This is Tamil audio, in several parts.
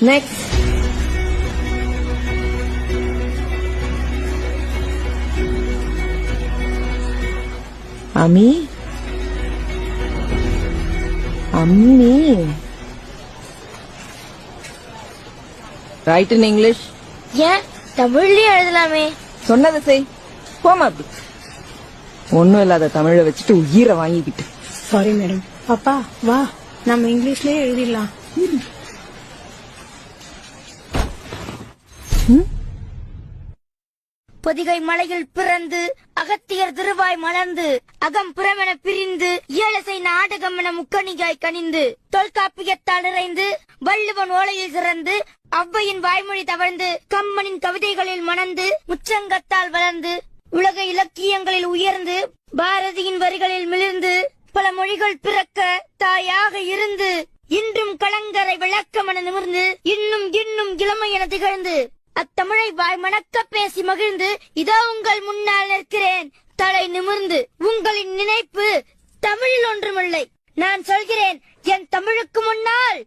நெக்ஸ்ட் அம்மி அம்மி ரைட் இன் இங்கிலீஷ் ஏன்? தமிழ்லயும் எழுதலாமே. சொன்னதை செய். போமா அப்படி. ஒண்ணும் இல்லாத தமிழை வச்சுட்டு உயிரை வாங்கிக்கிட்டு. சாரி மேடம் பாப்பா வா. நம்ம இங்கிலீஷ்லயே எழுதிடலாம். பொதிகை மலையில் பிறந்து அகத்தியர் திருவாய் மலர்ந்து அகம் புறமென பிரிந்து ஏழசை நாடகம் என முக்கணிகாய் கனிந்து தொல்காப்பியத்தால் நிறைந்து வள்ளுவன் ஓலையில் சிறந்து அவ்வையின் வாய்மொழி தவழ்ந்து கம்மனின் கவிதைகளில் மணந்து முச்சங்கத்தால் வளர்ந்து உலக இலக்கியங்களில் உயர்ந்து பாரதியின் வரிகளில் மிளிர்ந்து பல மொழிகள் பிறக்க தாயாக இருந்து இன்றும் கலங்கரை விளக்கமென நிமிர்ந்து இன்னும் இன்னும் இளமை என திகழ்ந்து அத்தமிழை வாய் மணக்க பேசி மகிழ்ந்து இதோ உங்கள் முன்னால் நிற்கிறேன். தலை நிமிர்ந்து உங்களின் நினைப்பு தமிழில் ஒன்றுமில்லை. நான் சொல்கிறேன் என் தமிழுக்கு முன்னால்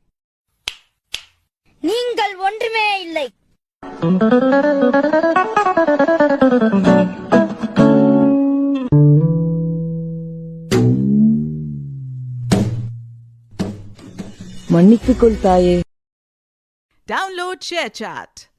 நீங்கள் ஒன்றுமே இல்லை. மன்னித்துக் கொள் தாயே. Download ShareChat.